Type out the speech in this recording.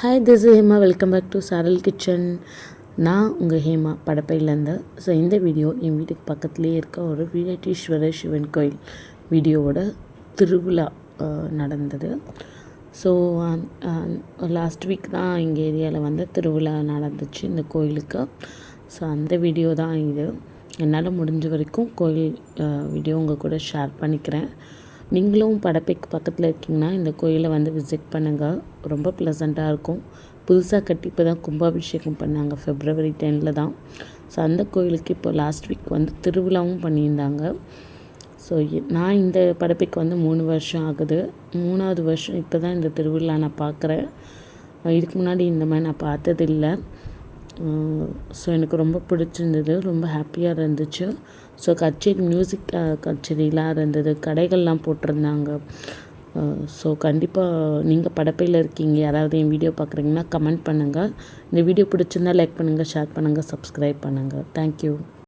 Hi this Hema welcome back to Saaral kitchen நான் உங்கள் ஹேமா படப்பையிலேருந்து. ஸோ இந்த வீடியோ என் வீட்டுக்கு பக்கத்துலேயே இருக்க ஒரு வீரட்டீஸ்வர சிவன் கோயில் வீடியோவோட திருவிழா நடந்தது. ஸோ லாஸ்ட் வீக் தான் எங்கள் ஏரியாவில் வந்து திருவிழா நடந்துச்சு இந்த கோயிலுக்கு. ஸோ அந்த வீடியோ தான் இது. என்னால் முடிஞ்ச வரைக்கும் கோயில் வீடியோ உங்கள் கூட ஷேர் பண்ணிக்கிறேன். நீங்களும் படப்பைக்கு பக்கத்தில் இருக்கீங்கன்னா இந்த கோயிலை வந்து விசிட் பண்ணுங்கள் ரொம்ப ப்ளசண்ட்டாக இருக்கும். புதுசாக கட்டி இப்போ தான் கும்பாபிஷேகம் பண்ணாங்க. ஃபெப்ரவரி டெனில் தான். ஸோ அந்த கோயிலுக்கு இப்போ லாஸ்ட் வீக் வந்து திருவிழாவும் பண்ணியிருந்தாங்க. ஸோ நான் இந்த படப்பைக்கு வந்து மூணு வருஷம் ஆகுது. மூணாவது வருஷம் இப்போ தான் இந்த திருவிழா நான் பார்க்குறேன் இதுக்கு முன்னாடி இந்த மாதிரி நான் பார்த்ததில்லை. ஸோ எனக்கு ரொம்ப பிடிச்சிருந்தது ரொம்ப ஹாப்பியாக இருந்துச்சு. ஸோ கச்சேரி மியூசிக் கச்சேரிலாம் இருந்தது கடைகள்லாம் போட்டிருந்தாங்க. ஸோ கண்டிப்பாக நீங்கள் படப்பையில் இருக்கீங்க யாராவது என் வீடியோ பார்க்குறீங்கன்னா கமெண்ட் பண்ணுங்கள் இந்த வீடியோ பிடிச்சிருந்தா லைக் பண்ணுங்கள் ஷேர் பண்ணுங்கள் சப்ஸ்கிரைப் பண்ணுங்கள் தேங்க்யூ